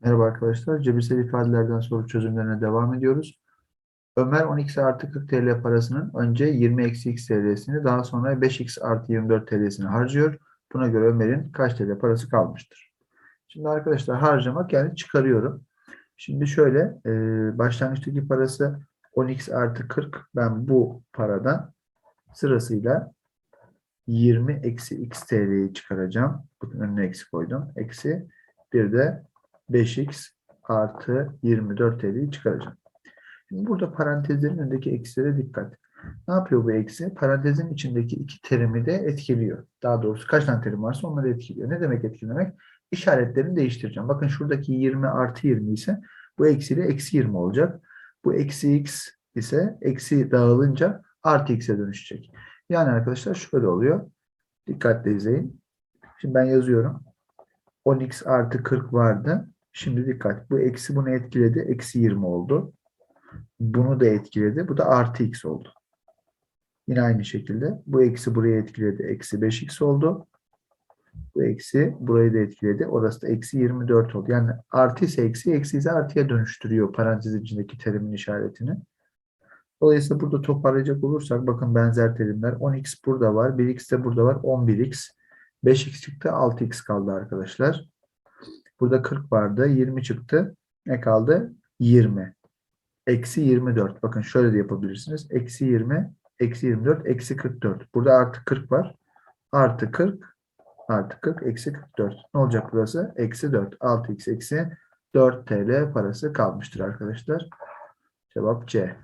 Merhaba arkadaşlar. Cebirsel ifadelerden soru çözümlerine devam ediyoruz. Ömer 10x artı 40 TL parasının önce 20 eksi x TL'sini daha sonra 5x artı 24 TL'sini harcıyor. Buna göre Ömer'in kaç TL parası kalmıştır? Şimdi arkadaşlar harcamak yani çıkarıyorum. Şimdi şöyle e, başlangıçtaki parası 10x artı 40. Ben bu paradan sırasıyla 20 eksi x TL'yi çıkaracağım. Bunun önüne eksi koydum. Eksi bir de 5x artı 24 TL'yi çıkaracağım. Şimdi burada parantezlerin önündeki eksilere dikkat. Ne yapıyor bu eksi? Parantezin içindeki iki terimi de etkiliyor. Daha doğrusu kaç tane terim varsa onları etkiliyor. Ne demek etkilemek? İşaretlerini değiştireceğim. Bakın şuradaki 20 artı 20 ise bu eksiyle eksi 20 olacak. Bu eksi x ise eksi dağılınca artı x'e dönüşecek. Yani arkadaşlar şöyle oluyor. Dikkatle izleyin. Şimdi ben yazıyorum. 10x artı 40 vardı. Şimdi dikkat. Bu eksi bunu etkiledi. Eksi 20 oldu. Bunu da etkiledi. Bu da artı x oldu. Yine aynı şekilde. Bu eksi buraya etkiledi. Eksi 5x oldu. Bu eksi burayı da etkiledi. Orası da eksi 24 oldu. Yani artı ise eksi, eksi ise artıya dönüştürüyor parantezin içindeki terimin işaretini. Dolayısıyla burada toparlayacak olursak bakın benzer terimler. 10x burada var. 1x de burada var. 11x. 5x çıktı. 6x kaldı arkadaşlar. Burada 40 vardı. 20 çıktı. Ne kaldı? 20. Eksi 24. Bakın şöyle de yapabilirsiniz. Eksi 20. Eksi 24. Eksi 44. Burada artı 40 var. Artı 40. Artı 40. Eksi 44. Ne olacak burası? Eksi 4. 6x eksi 4 TL parası kalmıştır arkadaşlar. Cevap C.